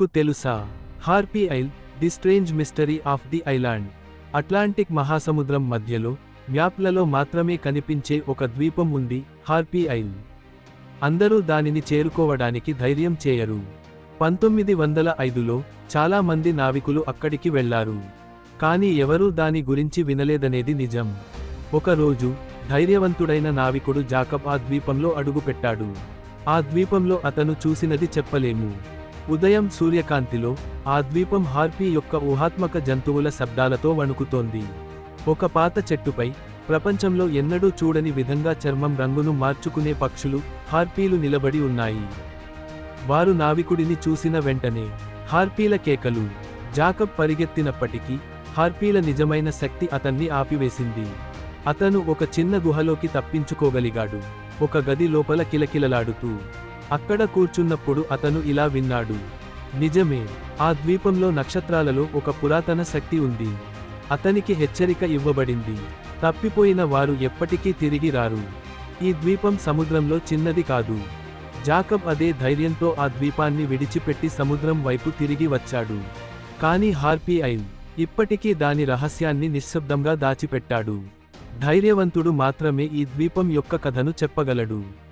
మీకు తెలుసా? Harpy isle the strange mystery of the island. Atlantic మహాసముద్రం మధ్యలో మ్యాప్లలో మాత్రమే కనిపించే ఒక ద్వీపం ఉంది హార్పీ ఐల్. అందరూ దానిని చేరుకోవడానికి ధైర్యం చేయరు. పంతొమ్మిది వందల ఐదులో చాలా మంది నావికులు అక్కడికి వెళ్ళారు. కానీ ఎవరూ దాని గురించి వినలేదనేది నిజం. ఒకరోజు ధైర్యవంతుడైన నావికుడు జాకబ్ ఆ ద్వీపంలో అడుగుపెట్టాడు. ఆ ద్వీపంలో అతను చూసినది చెప్పలేము. ఉదయం సూర్యకాంతిలో ఆ ద్వీపం హార్పీ యొక్క ఊహాత్మక జంతువుల శబ్దాలతో వణుకుతోంది. ఒక పాత చెట్టుపై ప్రపంచంలో ఎన్నడూ చూడని విధంగా చర్మం రంగును మార్చుకునే పక్షులు హార్పీలు నిలబడి ఉన్నాయి. వారు నావికుడిని చూసిన వెంటనే హార్పీల కేకలు జాకబ్ పరిగెత్తినప్పటికీ హార్పీల నిజమైన శక్తి అతన్ని ఆపివేసింది. అతను ఒక చిన్న గుహలోకి తప్పించుకోగలిగాడు. ఒక గది లోపల కిలకిలలాడుతూ అక్కడ కూర్చున్నప్పుడు అతను ఇలా విన్నాడు. నిజమే ఆ ద్వీపంలో నక్షత్రాలలో ఒక పురాతన శక్తి ఉంది. అతనికి హెచ్చరిక ఇవ్వబడింది. తప్పిపోయిన వారు ఎప్పటికీ తిరిగి రారు. ఈ ద్వీపం సముద్రంలో చిన్నది కాదు. జాకబ్ అదే ధైర్యంతో ఆ ద్వీపాన్ని విడిచిపెట్టి సముద్రం వైపు తిరిగి వచ్చాడు. కానీ హార్పీ ఐల్ ఇప్పటికీ దాని రహస్యాన్ని నిశ్శబ్దంగా దాచిపెట్టాడు. ధైర్యవంతుడు మాత్రమే ఈ ద్వీపం యొక్క కథను చెప్పగలడు.